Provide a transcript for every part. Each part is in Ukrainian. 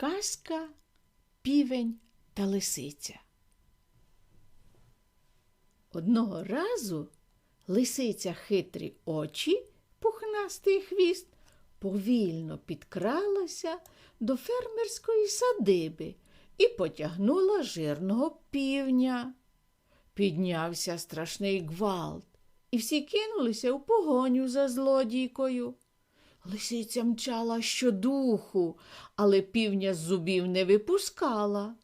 Казка, півень та лисиця. Одного разу лисиця хитрі очі, пухнастий хвіст, повільно підкралася до фермерської садиби і потягнула жирного півня. Піднявся страшний гвалт, і всі кинулися у погоню за злодійкою. Лисиця мчала щодуху, але півня з зубів не випускала.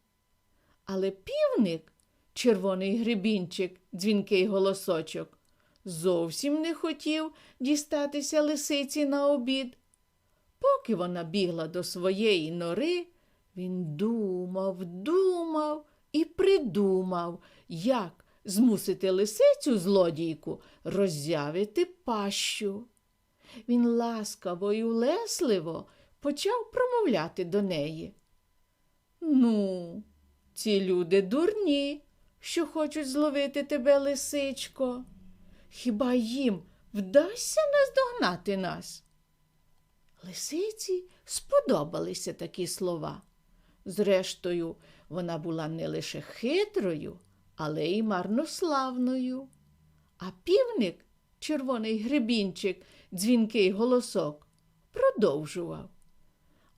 Але півник, червоний грибінчик, дзвінкий голосочок, зовсім не хотів дістатися лисиці на обід. Поки вона бігла до своєї нори, він думав, думав і придумав, як змусити лисицю злодійку роззявити пащу. Він ласкаво і улесливо почав промовляти до неї. Ну, ці люди дурні, що хочуть зловити тебе, лисичко. Хіба їм вдасться наздогнати нас? Лисиці сподобалися такі слова. Зрештою, вона була не лише хитрою, але й марнославною. А півник, червоний грибінчик, дзвінкий голосок, продовжував.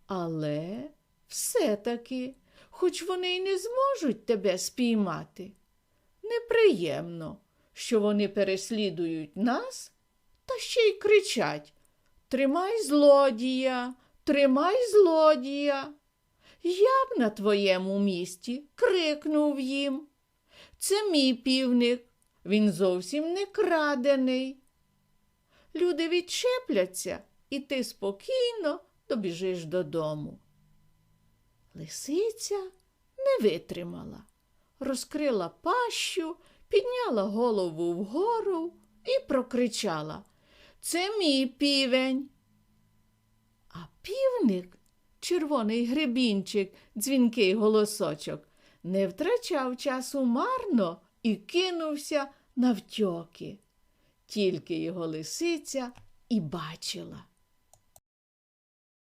Але все-таки, хоч вони й не зможуть тебе спіймати, неприємно, що вони переслідують нас та ще й кричать Тримай злодія, тримай злодія. Я б на твоєму місці крикнув їм. Це мій півник, він зовсім не крадений. Люди відчепляться, і ти спокійно добіжиш додому. Лисиця не витримала, розкрила пащу, підняла голову вгору і прокричала Це мій півень. А півник, червоний гребінчик, дзвінкий голосочок, не втрачав часу марно і кинувся навтьоки. Тільки його лисиця і бачила.